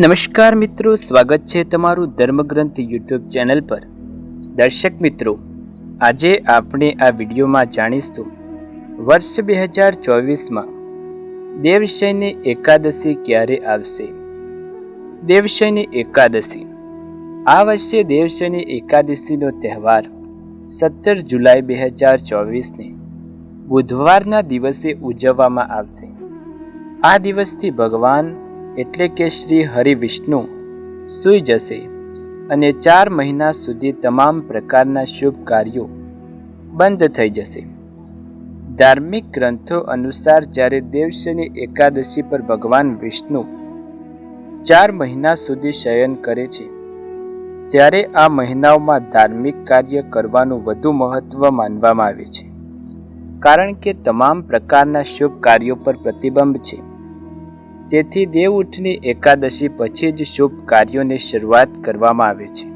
નમસ્કાર મિત્રો, સ્વાગત છે તમારું ધર્મગ્રંથ યુટ્યુબ ચેનલ પર. દર્શક મિત્રો, આજે આપણે આ વિડીયોમાં જાણીશું, વર્ષ બે હજાર ચોવીસમાં દેવશયની એકાદશી ક્યારે આવશે? દેવશયની એકાદશી. આ વર્ષે દેવશયની એકાદશીનો તહેવાર સત્તર જુલાઈ બે હજાર ચોવીસને બુધવારના દિવસે ઉજવવામાં આવશે. આ દિવસથી ભગવાન એટલે કે શ્રી હરિ વિષ્ણુ સૂઈ જશે અને ચાર મહિના સુધી તમામ પ્રકારના શુભ કાર્યો બંધ થઈ જશે. ધાર્મિક ગ્રંથો અનુસાર જ્યારે દેવશની એકાદશી પર ભગવાન વિષ્ણુ ચાર મહિના સુધી શયન કરે છે, ત્યારે આ મહિનાઓમાં ધાર્મિક કાર્ય કરવાનું વધુ મહત્વ માનવામાં આવે છે. કારણ કે તમામ પ્રકારના શુભ કાર્યો પર પ્રતિબંધ છે. તેથી દેવ ઉઠની એકાદશી પછી જ શુભ કાર્યોની શરૂઆત કરવામાં આવે છે.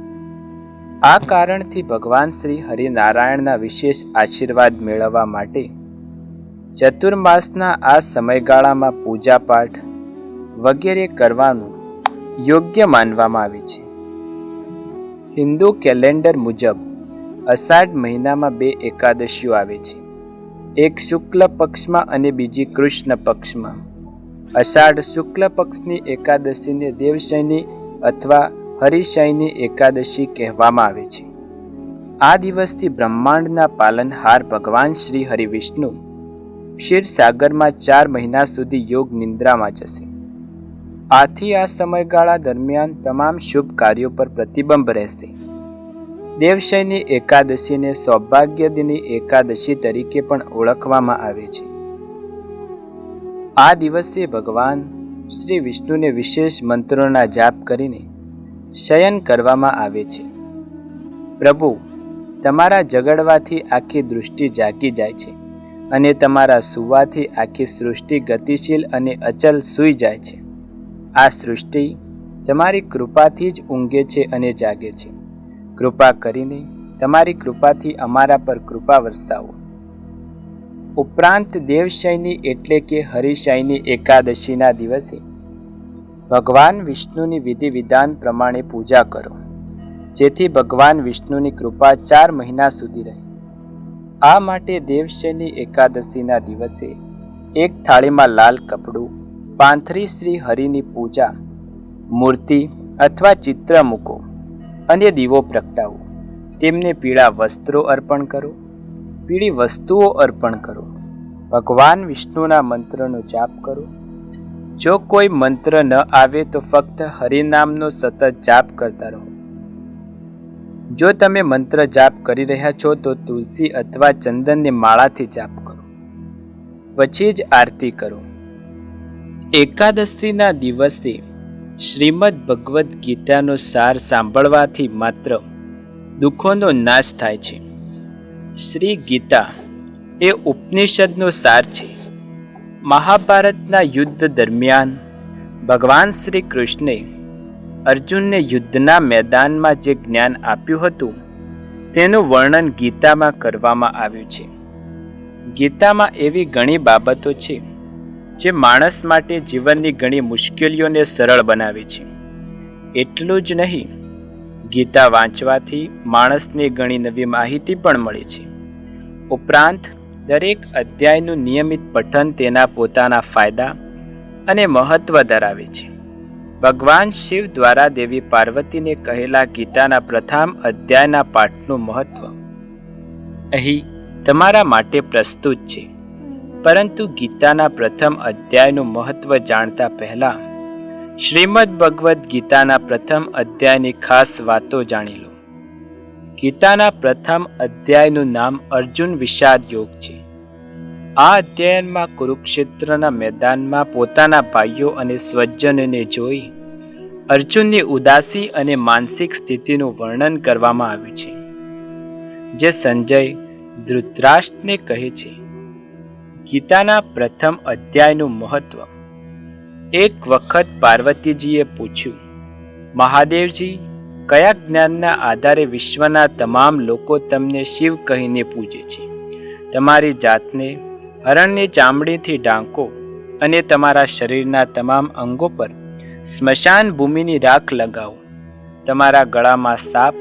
આ કારણથી ભગવાન શ્રી હરિનારાયણના વિશેષ આશીર્વાદ મેળવવા માટે ચતુર્માસના આ સમયગાળામાં પૂજાપાઠ વગેરે કરવાનું યોગ્ય માનવામાં આવે છે. હિન્દુ કેલેન્ડર મુજબ અષાઢ મહિનામાં બે એકાદશીઓ આવે છે. એક શુક્લ પક્ષમાં અને બીજી કૃષ્ણ પક્ષમાં. અષાઢ શુક્લ પક્ષની એકાદશીને દેવશયની અથવા હરિશયની એકાદશી કહેવામાં આવે છે. આ દિવસથી બ્રહ્માંડના પાલનહાર ભગવાન શ્રી હરિવિષ્ણુ ક્ષીરસાગરમાં ચાર મહિના સુધી યોગ નિંદ્રામાં જશે. આથી આ સમયગાળા દરમિયાન તમામ શુભ કાર્યો પર પ્રતિબંધ રહેશે. દેવશયની એકાદશીને સૌભાગ્યદિની એકાદશી તરીકે પણ ઓળખવામાં આવે છે. આ દિવસે ભગવાન શ્રી વિષ્ણુને વિશેષ મંત્રોના જાપ કરીને શયન કરવામાં આવે છે. પ્રભુ, તમારા જગડવાથી આખી દૃષ્ટિ જાગી જાય છે અને તમારા સુવાથી આખી સૃષ્ટિ ગતિશીલ અને અચલ સૂઈ જાય છે. આ સૃષ્ટિ તમારી કૃપાથી જ ઊંઘે છે અને જાગે છે. કૃપા કરીને તમારી કૃપાથી અમારા પર કૃપા વરસાવો. ઉપરાંત દેવશયની એટલે કે હરિશયની એકાદશીના દિવસે ભગવાન વિષ્ણુની વિધિ વિધાન પ્રમાણે પૂજા કરો, જેથી ભગવાન વિષ્ણુની કૃપા ચાર મહિના સુધી રહે. આ માટે દેવશયની એકાદશીના દિવસે એક થાળીમાં લાલ કપડું, પાંથરી શ્રી હરિની પૂજા, મૂર્તિ અથવા ચિત્ર મૂકો અને દીવો પ્રગટાવો. તેમને પીળા વસ્ત્રો અર્પણ કરો. પીળી વસ્તુઓ અર્પણ કરો. ભગવાન વિષ્ણુના મંત્રનો જાપ કરો. જો કોઈ મંત્ર ન આવે તો ફક્ત હરિનામનો સતત જાપ કરતા રહો. જો તમે મંત્ર જાપ કરી રહ્યા છો તો તુલસી અથવા ચંદનની માળાથી જાપ કરો. પછી જ આરતી કરો. એકાદશીના દિવસે શ્રીમદ ભગવદ્ ગીતાનો સાર સાંભળવાથી માત્ર દુઃખોનો નાશ થાય છે. શ્રી ગીતા એ ઉપનિષદનો સાર છે. મહાભારતના યુદ્ધ દરમિયાન ભગવાન શ્રી કૃષ્ણે અર્જુનને યુદ્ધના મેદાનમાં જે જ્ઞાન આપ્યું હતું, તેનું વર્ણન ગીતામાં કરવામાં આવ્યું છે. ગીતામાં એવી ઘણી બાબતો છે જે માણસ માટે જીવનની ઘણી મુશ્કેલીઓને સરળ બનાવે છે. એટલું જ નહીં ગીતા વાંચવાથી માણસને ઘણી નવી માહિતી પણ મળે છે. ઉપરાંત, દરેક અધ્યાયનું નિયમિત પઠન તેના પોતાના ફાયદા અને મહત્વ ધરાવે છે. ભગવાન શિવ દ્વારા દેવી પાર્વતીને કહેલા ગીતાના પ્રથમ અધ્યાયના પાઠનું મહત્વ અહીં તમારા માટે પ્રસ્તુત છે. પરંતુ ગીતાના પ્રથમ અધ્યાયનું મહત્વ જાણતા પહેલા શ્રીમદ ભગવદ્ ગીતાના પ્રથમ અધ્યાયની ખાસ વાતો જાણી લો. ગીતાના પ્રથમ અધ્યાયનું નામ અર્જુન વિષાદ યોગ છે. આ અધ્યયનમાં કુરુક્ષેત્રના મેદાનમાં પોતાના ભાઈઓ અને સ્વજનને જોઈ અર્જુનની ઉદાસી અને માનસિક સ્થિતિનું વર્ણન કરવામાં આવ્યું છે. જે સંજય ધૃતરાષ્ટ્રને કહે છે. ગીતાના પ્રથમ અધ્યાયનું મહત્વ એક વખત પાર્વતીજીએ પૂછ્યું, મહાદેવજી, કયા જ્ઞાનના આધારે વિશ્વના તમામ લોકો તમને શિવ કહીને પૂજે છે? તમારી જાતને હરણની ચામડીથી ઢાંકો અને તમારા શરીરના તમામ અંગો પર સ્મશાન ભૂમિની રાખ લગાવો. તમારા ગળામાં સાપ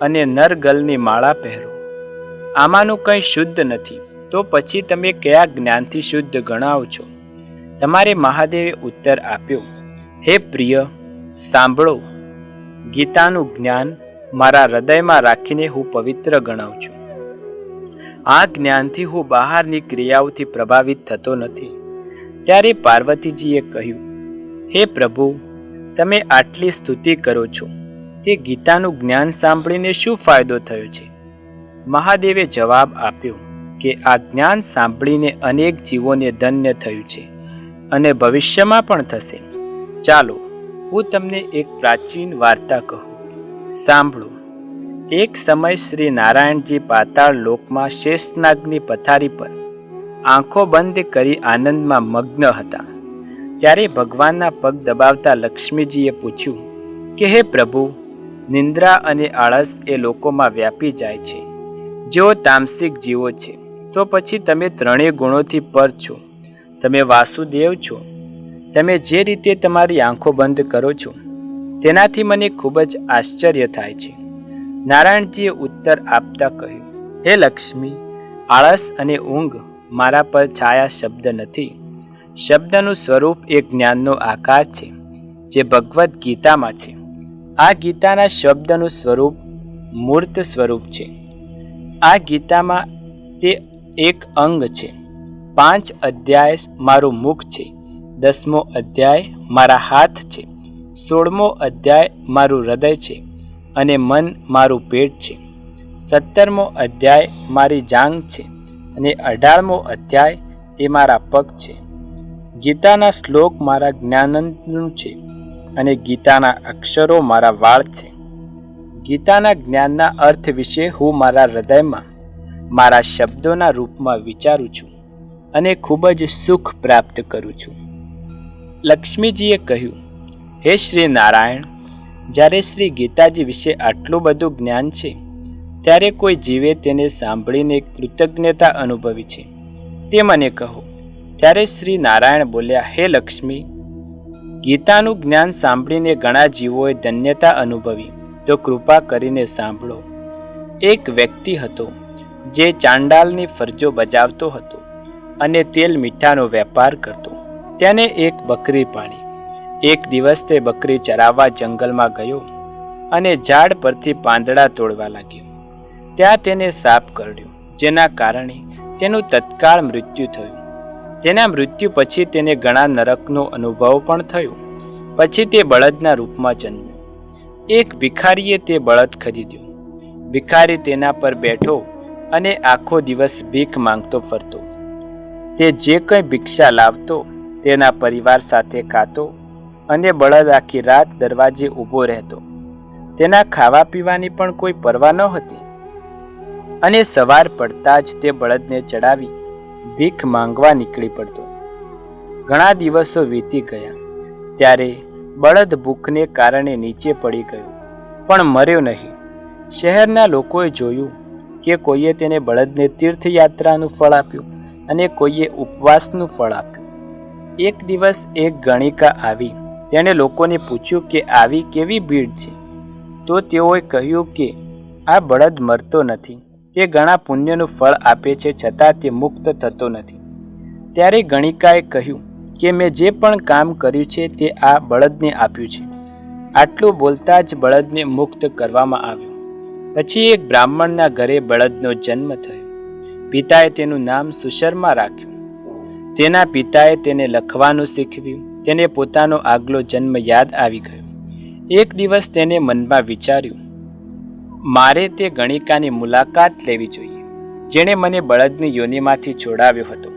અને નરગલની માળા પહેરો. આમાંનું કંઈ શુદ્ધ નથી. તો પછી તમે કયા જ્ઞાનથી શુદ્ધ ગણાવ છો? તમારે મહાદેવે ઉત્તર આપ્યો. હે પ્રિય, સાંભળો. ગીતાનું જ્ઞાન મારા હૃદયમાં રાખીને હું પવિત્ર ગણાવું છું. આ જ્ઞાનથી હું બહારની ક્રિયાઓથી પ્રભાવિત થતો નથી. ત્યારે પાર્વતીજીએ કહ્યું, હે પ્રભુ, તમે આટલી સ્તુતિ કરો છો. તે ગીતાનું જ્ઞાન સાંભળીને શું ફાયદો થયો છે? મહાદેવે જવાબ આપ્યો કે, આ જ્ઞાન સાંભળીને અનેક જીવોને ધન્ય થયું છે. અને ભવિષ્યમાં પણ થશે. ચાલો, હું તમને એક પ્રાચીન વાર્તા કહું. સાંભળો. એક સમય શ્રી નારાયણજી પાતાળ લોકમાં શેષનાગની પથારી પર આંખો બંધ કરી આનંદમાં મગ્ન હતા. ત્યારે ભગવાનના પગ દબાવતા લક્ષ્મીજીએ પૂછ્યું, કે હે પ્રભુ, નિંદ્રા અને આળસ એ લોકોમાં વ્યાપી જાય છે. જેઓ તામસિક જીવો છે, તો પછી તમે ત્રણેય ગુણોથી પર છો. તમે વાસુદેવ છો. તમે જે રીતે તમારી આંખો બંધ કરો છો, તેનાથી મને ખૂબ જ આશ્ચર્ય થાય છે. નારાયણજીએ ઉત્તર આપતા કહ્યું, હે લક્ષ્મી, આળસ અને ઊંઘ મારા પર છાયા શબ્દ નથી. શબ્દનું સ્વરૂપ એ જ્ઞાનનો આકાર છે, જે ભગવદ્ ગીતામાં છે. આ ગીતાના શબ્દનું સ્વરૂપ મૂર્ત સ્વરૂપ છે. આ ગીતામાં તે એક અંગ છે. પાંચ અધ્યાય મારું મુખ છે. દસમો અધ્યાય મારા હાથ છે. સોળમો અધ્યાય મારું હૃદય છે અને મન મારું પેટ છે. સત્તરમો અધ્યાય મારી જાંગ છે અને અઢારમો અધ્યાય એ મારા પગ છે. ગીતાના શ્લોક મારા જ્ઞાનનું છે અને ગીતાના અક્ષરો મારા વાળ છે. ગીતાના જ્ઞાનના અર્થ વિશે હું મારા હૃદયમાં, મારા શબ્દોના રૂપમાં વિચારું છું. અને ખૂબ જ સુખ પ્રાપ્ત કરું છું. લક્ષ્મીજીએ કહ્યું, હે શ્રી નારાયણ જ્યારે શ્રી ગીતાજી વિશે આટલું બધું જ્ઞાન છે, ત્યારે કોઈ જીવે તેને સાંભળીને કૃતજ્ઞતા અનુભવી છે. તે મને કહો, ત્યારે શ્રી નારાયણ બોલ્યા, હે લક્ષ્મી, ગીતાનું જ્ઞાન સાંભળીને ઘણા જીવોએ ધન્યતા અનુભવી, તો કૃપા કરીને સાંભળો. એક વ્યક્તિ હતો, જે ચાંડાલની ફરજો બજાવતો હતો. અને તેલ મીઠાનો વેપાર કરતો. તેને એક બકરી પાણી એક દિવસ તે બકરી ચરાવવા જંગલમાં ગયો અને ઝાડ પરથી પાંદડા તોડવા લાગ્યો. ત્યાં તેને સાપ કરડ્યો જેના કારણે તેનું તત્કાળ મૃત્યુ થયું. તેના મૃત્યુ પછી તેને ઘણા નરકનો અનુભવ પણ થયો. પછી તે બળદના રૂપમાં જન્મ્યો. એક ભિખારીએ તે બળદ ખરીદ્યો. ભિખારી તેના પર બેઠો અને આખો દિવસ ભીખ માંગતો ફરતો. તે જે કંઈ ભિક્ષા લાવતો, તેના પરિવાર સાથે ખાતો અને બળદ આખી રાત દરવાજે ઊભો રહેતો. તેના ખાવા પીવાની પણ કોઈ પરવા ન હતી. અને સવાર પડતા જ તે બળદને ચડાવી ભીખ માંગવા નીકળી પડતો. ઘણા દિવસો વીતી ગયા. ત્યારે બળદ ભૂખને કારણે નીચે પડી ગયો, પણ મર્યો નહીં. શહેરના લોકોએ જોયું કે કોઈએ તેને બળદને તીર્થયાત્રાનું ફળ આપ્યું. અને કોઈએ ઉપવાસનું ફળ આપ્યું. એક દિવસ એક ગણિકા આવી. તેણે લોકોને પૂછ્યું કે આવી કેવી ભીડ છે? તો તેઓએ કહ્યું કે આ બળદ મરતો નથી. તે ઘણા પુણ્યનું ફળ આપે છે છતાં તે મુક્ત થતો નથી. ત્યારે ગણિકાએ કહ્યું કે મેં જે પણ કામ કર્યું છે તે આ બળદને આપ્યું છે. આટલું બોલતા જ બળદને મુક્ત કરવામાં આવ્યું. પછી એક બ્રાહ્મણના ઘરે બળદનો જન્મ થયો. પિતાએ તેનું નામ સુશર્મા રાખ્યું. તેના પિતાએ તેને લખવાનું શીખવ્યું. તેને પોતાનો આગલો જન્મ યાદ આવી ગયો. એક દિવસ તેને મનમાં વિચાર્યું, મારે તે ગણિકાની મુલાકાત લેવી જોઈએ, જેણે મને બળદની યોનિમાંથી છોડાવ્યો હતો.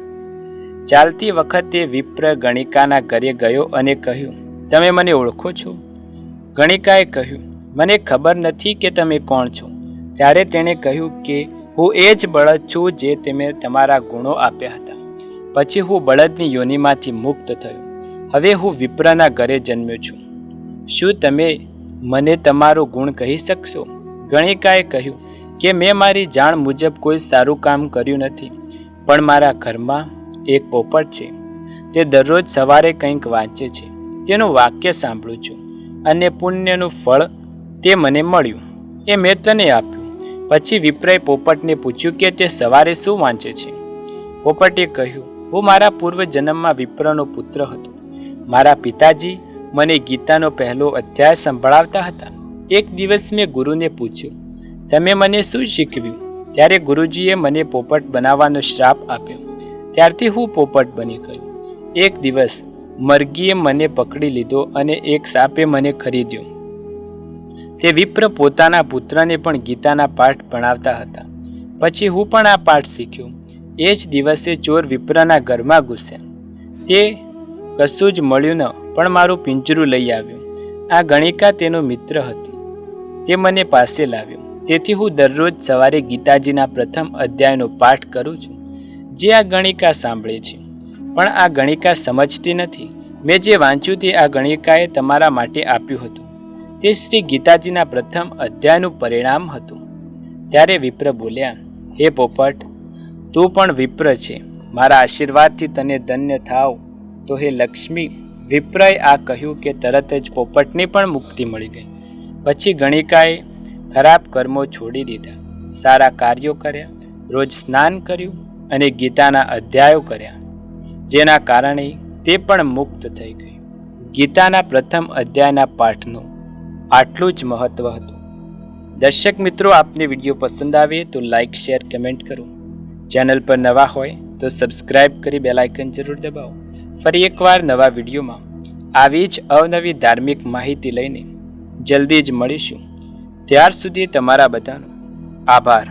ચાલતી વખતે વિપ્ર ગણિકાના ઘરે ગયો અને કહ્યું, તમે મને ઓળખો છો? ગણિકાએ કહ્યું, મને ખબર નથી કે તમે કોણ છો. ત્યારે તેણે કહ્યું કે હું એ જ બળદ છું જે તમે તમારા ગુણો આપ્યા હતા. પછી હું બળદની યોનિમાંથી મુક્ત થયો. હવે હું વિપ્રના ઘરે જન્મ્યો છું. શું તમે મને તમારો ગુણ કહી શકશો? ગણિકાએ કહ્યું કે મેં મારી જાણ મુજબ કોઈ સારું કામ કર્યું નથી, પણ મારા ઘરમાં એક પોપટ છે. તે દરરોજ સવારે કંઈક વાંચે છે. તેનું વાક્ય સાંભળું છું અને પુણ્યનું ફળ તે મને મળ્યું. એ મેં તને આપ્યું. પછી વિપ્રય પોપટને પૂછ્યું કે તે સવારે શું વાંચે છે? પોપટે કહ્યું, હું મારા પૂર્વ જન્મમાં વિપ્રનો પુત્ર હતો. મારા પિતાજી મને ગીતાનો પહેલો અધ્યાય સંભળાવતા હતા. એક દિવસ મેં ગુરુને પૂછ્યું, તમે મને શું શીખવ્યું? ત્યારે ગુરુજીએ મને પોપટ બનાવવાનો શ્રાપ આપ્યો. ત્યારથી હું પોપટ બની ગયો. એક દિવસ મરઘીએ મને પકડી લીધો અને એક સાપે મને ખરીદ્યો. તે વિપ્ર પોતાના પુત્રને પણ ગીતાના પાઠ ભણાવતા હતા. પછી હું પણ આ પાઠ શીખ્યો. એ જ દિવસે ચોર વિપ્રના ઘરમાં ઘૂસ્યા. તે કશું જ મળ્યું ન, પણ મારું પિંજરું લઈ આવ્યું. આ ગણિકા તેનો મિત્ર હતી. તે મને પાસે લાવ્યો. તેથી હું દરરોજ સવારે ગીતાજીના પ્રથમ અધ્યાયનો પાઠ કરું છું. જે આ ગણિકા સાંભળે છે. પણ આ ગણિકા સમજતી નથી. મેં જે વાંચ્યું તે આ ગણિકાએ તમારા માટે આપ્યું હતું. તે શ્રી ગીતાજીના પ્રથમ અધ્યાયનું પરિણામ હતું. ત્યારે વિપ્ર બોલ્યા, હે પોપટ, તું પણ વિપ્ર છે. મારા આશીર્વાદથી તને ધન્ય થાવ. તો હે લક્ષ્મી, વિપ્રએ આ કહ્યું કે તરત જ પોપટને પણ મુક્તિ મળી ગઈ. પછી ગણિકાએ ખરાબ કર્મો છોડી દીધા. સારા કાર્યો કર્યા. રોજ સ્નાન કર્યું અને ગીતાના અધ્યાયો કર્યા. જેના કારણે તે પણ મુક્ત થઈ ગઈ. ગીતાના પ્રથમ અધ્યાયના પાઠનું આટલું જ મહત્વ હતું. દર્શક મિત્રો, આપને વીડિયો પસંદ આવે તો લાઇક શેર કમેન્ટ કરો. ચેનલ પર નવા હોય તો સબસ્ક્રાઇબ કરી બેલાઇકન જરૂર દબાવો. ફરી એકવાર નવા વિડીયોમાં આવી જ અવનવી ધાર્મિક માહિતી લઈને જલ્દી જ મળીશું. ત્યાર સુધી તમારા બધાનો આભાર.